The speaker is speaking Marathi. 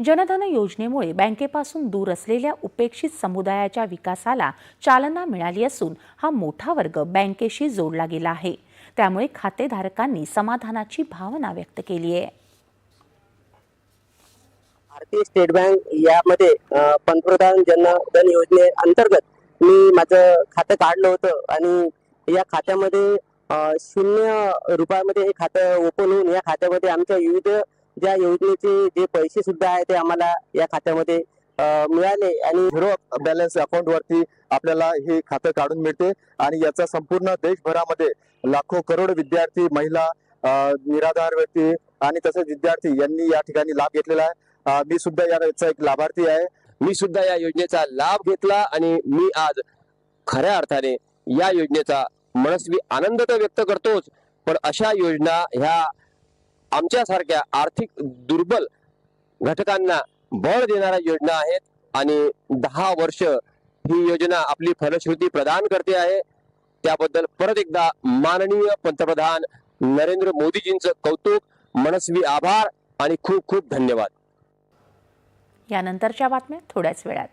जनधन योजनेमुळे बँकेपासून दूर असलेल्या उपेक्षित समुदायाच्या विकासाला चालना मिळाली असून हा मोठा वर्ग बँकेशी जोडला गेला आहे. त्यामुळे खातेधारकांनी समाधानाची भावना व्यक्त केली आहे. भारतीय स्टेट बँक यामध्ये पंतप्रधान जनधन योजने अंतर्गत मी माझं खातं काढलं होतं आणि या खात्यामध्ये शून्य रुपयामध्ये हे खातं ओपन होऊन या खात्यामध्ये आमच्या विविध ज्या योजनेचे जे पैसे सुद्धा आहे ते आम्हाला या खात्यामध्ये मिळाले आणि झिरो बॅलन्स अकाउंट वरती आपल्याला हे खातं काढून मिळते आणि याचा संपूर्ण देशभरामध्ये लाखो करोड विद्यार्थी महिला निराधार व्यक्ती आणि तसेच विद्यार्थी यांनी या ठिकाणी लाभ घेतलेला आहे. मी सुद्धा याचा एक लाभार्थी आहे. मी सुद्धा या योजनेचा लाभ घेतला आणि मी आज खऱ्या अर्थाने या योजनेचा मनस्वी आनंद तर व्यक्त करतोच पण अशा योजना ह्या आमच्यासारख्या आर्थिक दुर्बल घटकांना बळ देणाऱ्या योजना आहेत आणि दहा वर्ष ही योजना आपली फलश्रुती प्रदान करते आहे. त्याबद्दल परत एकदा माननीय पंतप्रधान नरेंद्र मोदीजींचं कौतुक मनस्वी आभार आणि खूप खूप धन्यवाद. यानंतरच्या बातम्या थोड्याच वेळात.